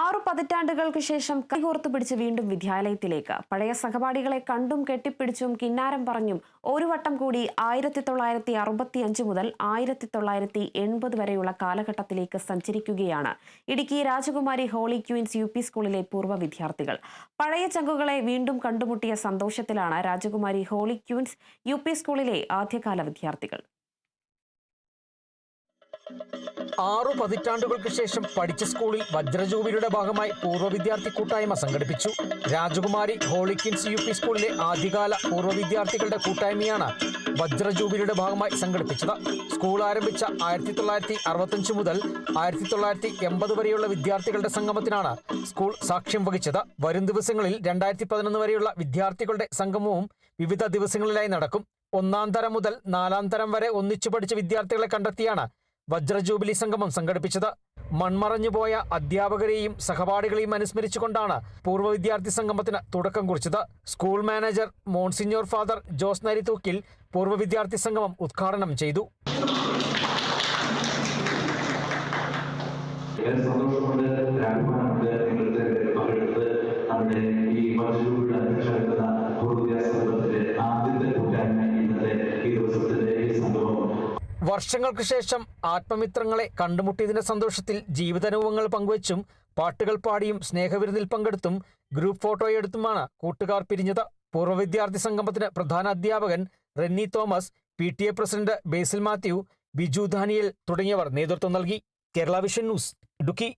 ആറു പതിറ്റാണ്ടുകൾക്ക് ശേഷം കൈകോർത്തു പിടിച്ച് വീണ്ടും വിദ്യാലയത്തിലേക്ക്. പഴയ സഹപാഠികളെ കണ്ടും കെട്ടിപ്പിടിച്ചും കിന്നാരം പറഞ്ഞും ഒരു വട്ടം കൂടി ആയിരത്തി തൊള്ളായിരത്തി അറുപത്തി അഞ്ച് മുതൽ ആയിരത്തി തൊള്ളായിരത്തി എൺപത് വരെയുള്ള കാലഘട്ടത്തിലേക്ക് സഞ്ചരിക്കുകയാണ് ഇടുക്കി രാജകുമാരി ഹോളി ക്യൂൻസ് യു പി സ്കൂളിലെ പൂർവ വിദ്യാർത്ഥികൾ. പഴയ ചങ്കുകളെ വീണ്ടും കണ്ടുമുട്ടിയ സന്തോഷത്തിലാണ് രാജകുമാരി ഹോളി ക്യൂൻസ് യു പി സ്കൂളിലെ ആദ്യകാല വിദ്യാർത്ഥികൾ. ആറു പതിറ്റാണ്ടുകൾക്ക് ശേഷം പഠിച്ച സ്കൂളിൽ വജ്രജൂബിലിയുടെ ഭാഗമായി പൂർവ വിദ്യാർത്ഥി കൂട്ടായ്മ സംഘടിപ്പിച്ചു. രാജകുമാരി ഹോളിക്കിൻസ് യു പി സ്കൂളിലെ ആദ്യകാല പൂർവ വിദ്യാർത്ഥികളുടെ കൂട്ടായ്മയാണ് വജ്രജൂബിലിയുടെ ഭാഗമായി സംഘടിപ്പിച്ചത്. സ്കൂൾ ആരംഭിച്ച ആയിരത്തി തൊള്ളായിരത്തി അറുപത്തഞ്ച് മുതൽ ആയിരത്തി തൊള്ളായിരത്തി എൺപത് വരെയുള്ള വിദ്യാർത്ഥികളുടെ സംഗമത്തിനാണ് സ്കൂൾ സാക്ഷ്യം വഹിച്ചത്. വരും ദിവസങ്ങളിൽ രണ്ടായിരത്തി പതിനൊന്ന് വരെയുള്ള വിദ്യാർത്ഥികളുടെ സംഗമവും വിവിധ ദിവസങ്ങളിലായി നടക്കും. ഒന്നാം തരം മുതൽ നാലാം തരം വരെ ഒന്നിച്ചു പഠിച്ച വിദ്യാർത്ഥികളെ കണ്ടെത്തിയാണ് വജ്രജൂബിലി സംഗമം സംഘടിപ്പിച്ചത്. മൺമറഞ്ഞുപോയ അധ്യാപകരെയും സഹപാഠികളെയും അനുസ്മരിച്ചുകൊണ്ടാണ് പൂർവ വിദ്യാർത്ഥി സംഗമത്തിന് തുടക്കം കുറിച്ചത്. School manager monsignor father Jose Narithookil പൂർവ വിദ്യാർത്ഥി സംഗമം ഉദ്ഘാടനം ചെയ്തു. വർഷങ്ങൾക്ക് ശേഷം ആത്മമിത്രങ്ങളെ കണ്ടുമുട്ടിയതിന്റെ സന്തോഷത്തിൽ ജീവിതാനുഭവങ്ങൾ പങ്കുവച്ചും പാട്ടുകൾ പാടിയും സ്നേഹവിരുന്നിൽ പങ്കെടുത്തും ഗ്രൂപ്പ് ഫോട്ടോയെടുത്തുമാണ് കൂട്ടുകാർ പിരിഞ്ഞത്. പൂർവ വിദ്യാർത്ഥി സംഗമത്തിന് പ്രധാന അധ്യാപകൻ Renny Thomas P T A president Basil Mathew Biju Daniel തുടങ്ങിയവർ നേതൃത്വം നൽകി. Kerala vision news Idukki.